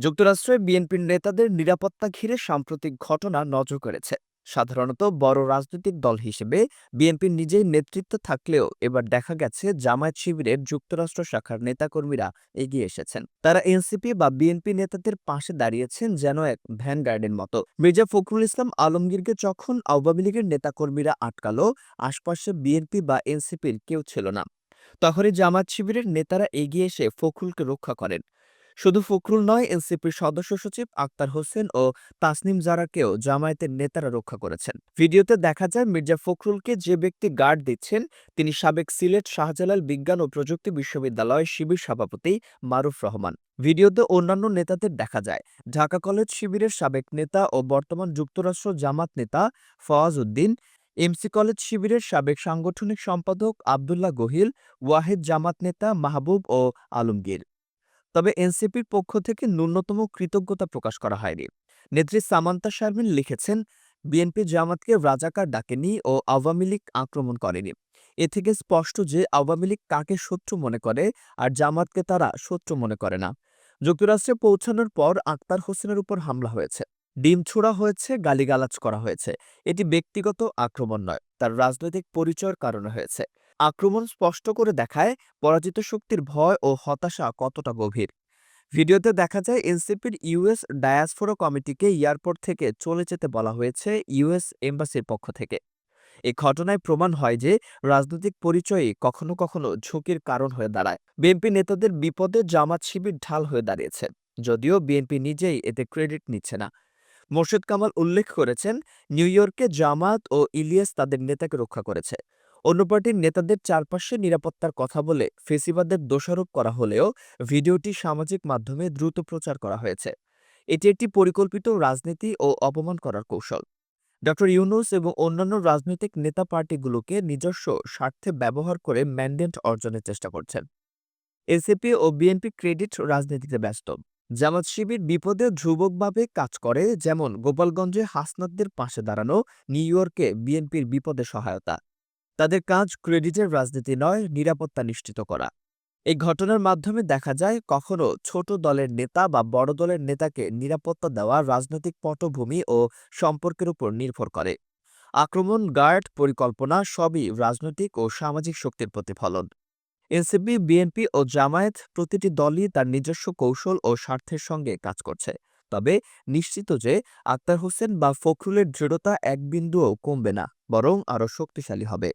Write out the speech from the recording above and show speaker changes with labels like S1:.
S1: যুক্তরাষ্ট্রে বিএনপির নেতাদের নিরাপত্তা ঘিরে সাম্প্রতিক ঘটনা নজর করেছে। সাধারণত বড় রাজনৈতিক দল হিসেবে বিএনপি নিজেই নেতৃত্ব থাকলেও এবার দেখা গেছে জামায়াত শিবিরের যুক্তরাষ্ট্র শাখার নেতাকর্মীরা এগিয়ে এসেছেন। তারা এনসিপি বা বিএনপি নেতাদের পাশে দাঁড়িয়েছেন যেন এক ভ্যানগার্ডের মতো। মির্জা ফখরুল ইসলাম আলমগীরকে যখন আওয়ামী লীগের নেতাকর্মীরা আটকালো, আশপাশে বিএনপি বা এনসিপির কেউ ছিল না। তখনই জামাত শিবিরের নেতারা এগিয়ে এসে ফখরুলকে রক্ষা করেন। শুধু ফখরুল নয়, এনসিপির সদস্য সচিব আক্তার হোসেন ও তাসনিম জারাকেও জামায়াতের নেতারা রক্ষা করেছেন। ভিডিওতে দেখা যায়, মির্জা ফখরুলকে যে ব্যক্তি গার্ড দিচ্ছেন, তিনি সাবেক সিলেট শাহজালাল বিজ্ঞান ও প্রযুক্তি বিশ্ববিদ্যালয় শিবির সভাপতি মারুফ রহমান। ভিডিওতে অন্যান্য নেতাদের দেখা যায়, ঢাকা কলেজ শিবিরের সাবেক নেতা ও বর্তমান যুক্তরাষ্ট্র জামাত নেতা ফওয়াজ উদ্দিন, এমসি কলেজ শিবিরের সাবেক সাংগঠনিক সম্পাদক আবদুল্লাহ গহিল, ওয়াহেদ জামাত নেতা মাহবুব ও আলমগীর। তবে এনসিপির পক্ষ থেকে ন্যূনতম কৃতজ্ঞতা প্রকাশ করা হয়নি। নেত্রী সামান্তা শারমিন লিখেছেন, বিএনপি জামাতকে রাজাকার ডাকেনি ও আওয়ামী লীগ আক্রমণ করেনি। এ থেকে স্পষ্ট যে আওয়ামী লীগ কাকে শত্রু মনে করে আর জামাতকে তারা শত্রু মনে করে না। যুক্তরাষ্ট্রে পৌঁছানোর পর আক্তার হোসেনের উপর হামলা হয়েছে। ডিম ছোড়া হয়েছে, গালিগালাজ করা হয়েছে। এটি ব্যক্তিগত আক্রমণ নয়, তার রাজনৈতিক পরিচয়ের কারণে হয়েছে। আক্রমণ স্পষ্ট করে দেখায় পরাজিত শক্তির ভয় ও হতাশা কতটা গভীর। ভিডিওতে দেখা যায় এনসিপির ইউএস ডায়াসফোরা কমিটিকে এয়ারপোর্ট থেকে চলে যেতে বলা হয়েছে ইউএস এম্বাসির পক্ষ থেকে। এই ঘটনায় প্রমাণ হয় যে রাজনৈতিক পরিচয়ই কখনো কখনো ঝুঁকির কারণ হয়ে দাঁড়ায়। বিএনপি নেতাদের বিপদে জামাত শিবির ঢাল হয়ে দাঁড়িয়েছে, যদিও বিএনপি নিজেই এতে ক্রেডিট নিচ্ছে না। মোর্শেদ কামাল উল্লেখ করেছেন, নিউ ইয়র্কে জামাত ও ইলিয়াস তাদের নেতাকে রক্ষা করেছে। অন্য পার্টির নেতাদের চারপাশে নিরাপত্তার কথা বলে ফেসিবাদের দোষারোপ করা হলেও ভিডিওটি সামাজিক মাধ্যমে দ্রুত প্রচার করা হয়েছে। এটি একটি পরিকল্পিত রাজনীতি ও অপমান করার কৌশল। ডক্টর ইউনুস এবং অন্যান্য রাজনৈতিক নেতা পার্টিগুলোকে নিজস্ব স্বার্থে ব্যবহার করে ম্যান্ডেট অর্জনের চেষ্টা করছেন। এসএপি ও বিএনপি ক্রেডিট রাজনীতিতে ব্যস্ত। জামাত শিবির বিপদে ধ্রুবকভাবে কাজ করে, যেমন গোপালগঞ্জে হাসনাতদের পাশে দাঁড়ানো, নিউ ইয়র্কে বিএনপির বিপদে সহায়তা। তাদের কাজ ক্রেডিটের রাজনীতি নয়, নিরাপত্তা নিশ্চিত করা। এই ঘটনার মাধ্যমে দেখা যায়, কখনো ছোট দলের নেতা বা বড় দলের নেতাকে নিরাপত্তা দেওয়া রাজনৈতিক পটভূমি ও সম্পর্কের উপর নির্ভর করে। আক্রমণ, গার্ড, পরিকল্পনা সবই রাজনৈতিক ও সামাজিক শক্তির প্রতিফলন। এনসিপি, বিএনপি ও জামায়াত প্রতিটি দলই তার নিজস্ব কৌশল ও স্বার্থের সঙ্গে কাজ করছে। তবে নিশ্চিত যে আক্তার হোসেন বা ফখরুলের দৃঢ়তা এক বিন্দুও কমবে না, বরং আরও শক্তিশালী হবে।